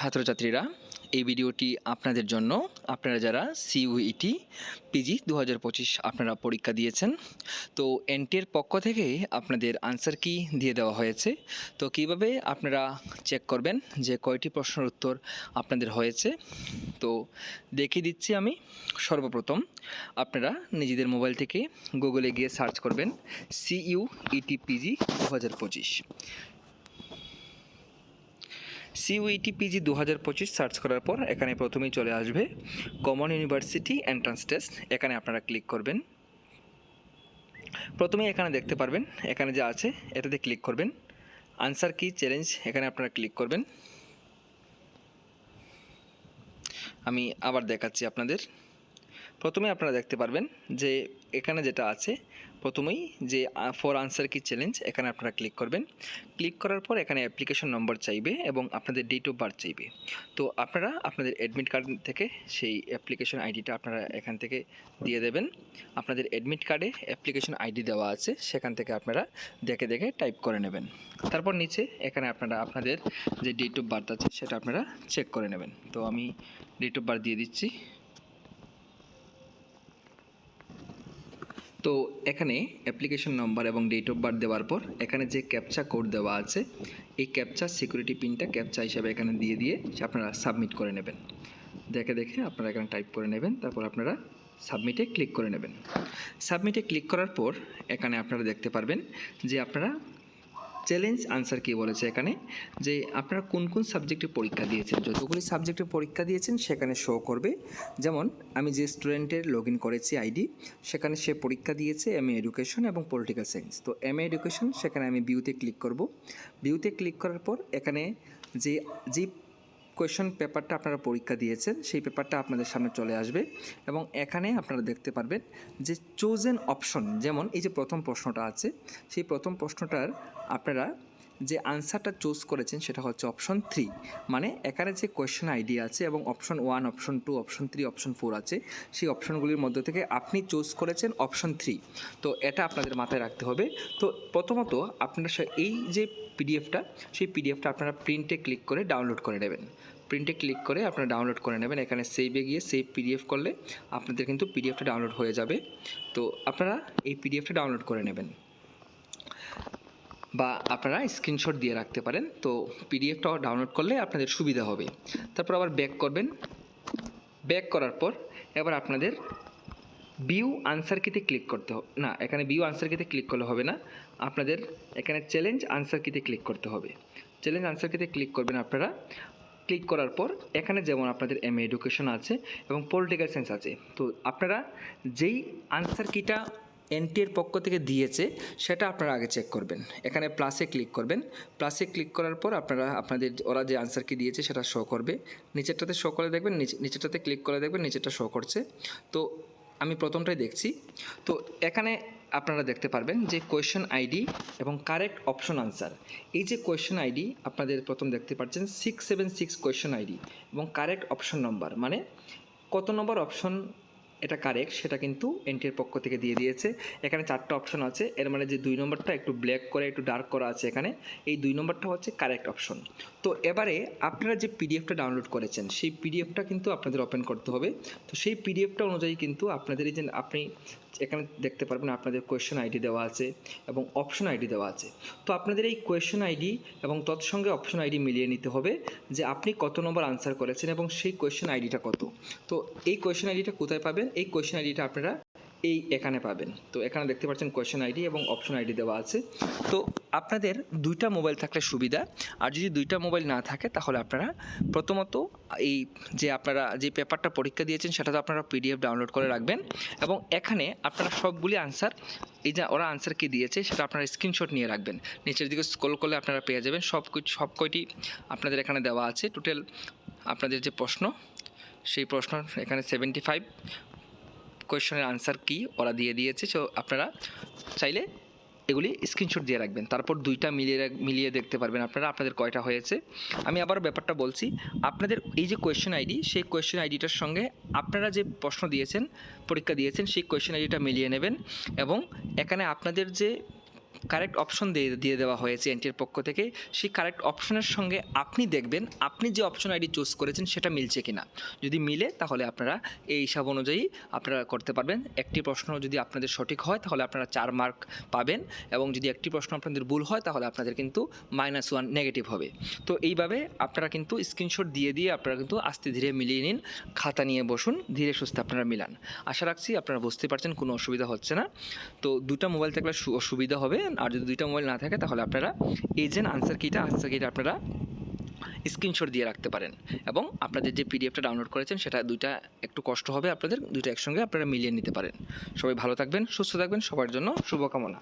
ছাত্রছাত্রীরা, এই ভিডিওটি আপনাদের জন্য। আপনারা যারা সিইউইটি পিজি দু হাজার পঁচিশ আপনারা পরীক্ষা দিয়েছেন, তো এনটির পক্ষ থেকে আপনাদের আনসার কি দিয়ে দেওয়া হয়েছে? তো কীভাবে আপনারা চেক করবেন যে কয়টি প্রশ্নের উত্তর আপনাদের হয়েছে? তো দেখিয়ে দিচ্ছি আমি। সর্বপ্রথম আপনারা নিজেদের মোবাইল থেকে গুগলে গিয়ে সার্চ করবেন সিইউ ইটি পিজি দু হাজার পঁচিশ। সিইউইটি পিজি দু হাজার পঁচিশ সার্চ করার পর এখানে প্রথমেই চলে আসবে কমন ইউনিভার্সিটি এন্ট্রান্স টেস্ট এখানে আপনারা ক্লিক করবেন। প্রথমেই এখানে দেখতে পারবেন, এখানে যা আছে এটাতে ক্লিক করবেন। আনসার কি চ্যালেঞ্জ এখানে আপনারা ক্লিক করবেন। আমি আবার দেখাচ্ছি আপনাদের। প্রথমে আপনারা দেখতে পারবেন যে এখানে যেটা আছে, প্রথমেই যে ফর আনসার কি চ্যালেঞ্জ এখানে আপনারা ক্লিক করবেন। ক্লিক করার পর এখানে অ্যাপ্লিকেশন নম্বর চাইবে এবং আপনাদের ডেট অফ বার্থ চাইবে। তো আপনারা আপনাদের অ্যাডমিট কার্ড থেকে সেই অ্যাপ্লিকেশন আইডিটা আপনারা এখান থেকে দিয়ে দেবেন। আপনাদের অ্যাডমিট কার্ডে অ্যাপ্লিকেশন আইডি দেওয়া আছে, সেখান থেকে আপনারা দেখে দেখে টাইপ করে নেবেন। তারপর নিচে এখানে আপনারা আপনাদের যে ডেট অফ বার্থ আছে, সেটা আপনারা চেক করে নেবেন। তো আমি ডেট অফ বার্থ দিয়ে দিচ্ছি। তো এখানে অ্যাপ্লিকেশন নাম্বার এবং ডেট অফ বার্থ দেওয়ার পর এখানে যে ক্যাপচা কোড দেওয়া আছে, এই ক্যাপচা সিকিউরিটি পিনটা ক্যাপচা হিসাবে এখানে দিয়ে দিয়ে আপনারা সাবমিট করে নেবেন। দেখে দেখে আপনারা এখানে টাইপ করে নেবেন, তারপর আপনারা সাবমিটে ক্লিক করে নেবেন। সাবমিটে ক্লিক করার পর এখানে আপনারা দেখতে পারবেন যে আপনারা চ্যালেঞ্জ আনসার কি বলেছে এখানে? যে আপনারা কোন কোন সাবজেক্টে পরীক্ষা দিয়েছেন? যতগুলি সাবজেক্টে পরীক্ষা দিয়েছেন, সেখানে শো করবে। যেমন, আমি যে স্টুডেন্টের লগ ইন করেছি আইডি সেখানে সে পরীক্ষা দিয়েছে এম এ এডুকেশন এবং পলিটিক্যাল সায়েন্স তো এম এ এডুকেশন সেখানে আমি বিউতে ক্লিক করব। বিউতে ক্লিক করার পর, এখানে যে যে কোয়েশন পেপারটা আপনারা পরীক্ষা দিয়েছেন, সেই পেপারটা আপনাদের সামনে চলে আসবে এবং এখানে আপনারা দেখতে পারবেন যে চোজেন অপশন যেমন এই যে প্রথম প্রশ্নটা আছে, সেই প্রথম প্রশ্নটার আপনারা যে আনসারটা চুজ করেছেন সেটা হচ্ছে অপশন থ্রি মানে এখানে যে কোয়েশ্চেন আইডি আছে এবং option one option two option three option four আছে, সেই অপশনগুলির মধ্যে থেকে আপনি চুজ করেছেন অপশন থ্রি তো এটা আপনাদের মাথায় রাখতে হবে। তো প্রথমত আপনারা এই যে পিডিএফটা, সেই পিডিএফটা আপনারা প্রিন্টে ক্লিক করে ডাউনলোড করে নেবেন। প্রিন্টে ক্লিক করে আপনারা ডাউনলোড করে নেবেন। এখানে সেভে গিয়ে সেভ পিডিএফ করলে আপনাদের কিন্তু পিডিএফটা ডাউনলোড হয়ে যাবে। তো আপনারা এই পিডিএফটা ডাউনলোড করে নেবেন। বা আপনারা স্ক্রিনশট দিয়ে রাখতে পারেন। তো পিডিএফটা ডাউনলোড করলে আপনাদের সুবিধা হবে। তারপর আবার ব্যাক করবেন। ব্যাক করার পর এবার আপনাদের ভিউ আনসার কিতে ক্লিক করতে হবে না, এখানে বিউ আনসার কিতে ক্লিক করলে হবে না। আপনাদের এখানে চ্যালেঞ্জ আনসার কিতে ক্লিক করতে হবে। চ্যালেঞ্জ আনসার কিতে ক্লিক করবেন আপনারা। ক্লিক করার পর এখানে যেমন আপনাদের এম এডুকেশন আছে এবং পলিটিক্যাল সায়েন্স আছে। তো আপনারা যেই আনসার কিটা এনটিএর পক্ষ থেকে দিয়েছে, সেটা আপনারা আগে চেক করবেন। এখানে প্লাসে ক্লিক করবেন। প্লাসে ক্লিক করার পর আপনারা, আপনাদের ওরা যে আনসার কি দিয়েছে, সেটা শো করবে। নিচেরটাতে শো করে দেখবেন, নিচে নিচেরটাতে ক্লিক করে দেখবেন, নিচেরটা শো করছে। তো আমি প্রথমটাই দেখছি। তো এখানে আপনারা দেখতে পারবেন যে কোয়েশ্চেন আইডি এবং কারেক্ট অপশন আনসার এই যে কোয়েশ্চেন আইডি আপনাদের প্রথম দেখতে পাচ্ছেন six seven six question ID এবং কারেক্ট অপশন নম্বর মানে কত নম্বর অপশন এটা কারেক্ট সেটা কিন্তু এনটির পক্ষ থেকে দিয়ে দিয়েছে। এখানে চারটা অপশন আছে, এর মানে যে দুই নম্বরটা একটু ব্ল্যাক করে, একটু ডার্ক করা আছে এখানে, এই দুই নম্বরটা হচ্ছে কারেক্ট অপশন তো এবারে আপনারা যে পিডিএফটা ডাউনলোড করেছেন, সেই পিডিএফটা কিন্তু আপনাদের ওপেন করতে হবে। তো সেই পিডিএফটা অনুযায়ী কিন্তু আপনাদের এই যে আপনি এখানে দেখতে পারবেন আপনাদের কোয়েশ্চেন আইডি দেওয়া আছে এবং অপশন আইডি দেওয়া আছে। তো আপনাদের এই কোয়েশ্চেন আইডি এবং তৎসঙ্গে অপশন আইডি মিলিয়ে নিতে হবে যে আপনি কত নম্বর আনসার করেছেন এবং সেই কোয়েশ্চেন আইডিটা কত। তো এই কোয়েশ্চেন আইডিটা কোথায় পাবেন? এই কোয়েশ্চেন আইডিটা আপনারা এই এখানে পাবেন। তো এখানে দেখতে পাচ্ছেন কোয়েশ্চেন আইডি এবং অপশন আইডি দেওয়া আছে। তো আপনাদের দুইটা মোবাইল থাকলে সুবিধা। আর যদি দুইটা মোবাইল না থাকে, তাহলে আপনারা প্রথমত এই যে আপনারা যে পেপারটা পরীক্ষা দিয়েছেন, সেটা তো আপনারা পিডিএফ ডাউনলোড করে রাখবেন। এবং এখানে আপনারা সবগুলি আনসার এই যে ওরা আনসার কি দিয়েছে, সেটা আপনারা স্ক্রিনশট নিয়ে রাখবেন। নিচের দিকে স্ক্রল করলে আপনারা পেয়ে যাবেন। সব সব কয়টি আপনাদের এখানে দেওয়া আছে। টোটাল আপনাদের যে প্রশ্ন, সেই প্রশ্ন এখানে সেভেন্টি ফাইভ কোয়েশনের আনসার কি? ওরা দিয়ে দিয়েছে সো আপনারা চাইলে এগুলি স্ক্রিনশট দিয়ে রাখবেন। তারপর দুইটা মিলিয়ে মিলিয়ে দেখতে পারবেন আপনারা, আপনাদের কয়টা হয়েছে। আমি আবারও ব্যাপারটা বলছি, আপনাদের এই যে কোয়েশ্চেন আইডি, সেই কোয়েশ্চেন আইডিটার সঙ্গে আপনারা যে প্রশ্ন দিয়েছেন, পরীক্ষা দিয়েছেন, সেই কোয়েশ্চেন আইডিটা মিলিয়ে নেবেন এবং এখানে আপনাদের যে কারেক্ট অপশন দিয়ে দিয়ে দেওয়া হয়েছে এনটির পক্ষ থেকে। সেই কারেক্ট অপশনের সঙ্গে আপনি দেখবেন, আপনি যে অপশন আইডি চুজ করেছেন সেটা মিলছে কিনা। যদি মিলে, তাহলে আপনারা এই হিসাব অনুযায়ী আপনারা করতে পারবেন। একটি প্রশ্ন যদি আপনাদের সঠিক হয়, তাহলে আপনারা চার মার্ক পাবেন। এবং যদি একটি প্রশ্ন আপনাদের ভুল হয়, তাহলে আপনাদের কিন্তু মাইনাস ওয়ান নেগেটিভ হবে। তো এইভাবে আপনারা কিন্তু স্ক্রিনশট দিয়ে দিয়ে আপনারা কিন্তু আস্তে ধীরে মিলিয়ে নিন। খাতা নিয়ে বসুন, ধীরে সুস্থে আপনারা মিলান। আশা রাখছি আপনারা বুঝতে পারছেন, কোনো অসুবিধা হচ্ছে না। তো দুটো মোবাইল থাকলে সু- সুবিধা হবে। আর যদি দুইটা মোবাইল না থাকে, তাহলে আপনারা এই যে আনসার কিটা আনসার কিটা আপনারা স্ক্রিনশট দিয়ে রাখতে পারেন। এবং আপনাদের যে পিডিএফটা ডাউনলোড করেছেন, সেটা দুইটা একটু কষ্ট হবে আপনাদের, দুইটা একসঙ্গে আপনারা মিলিয়ে নিতে পারেন। সবাই ভালো থাকবেন, সুস্থ থাকবেন, সবার জন্য শুভকামনা।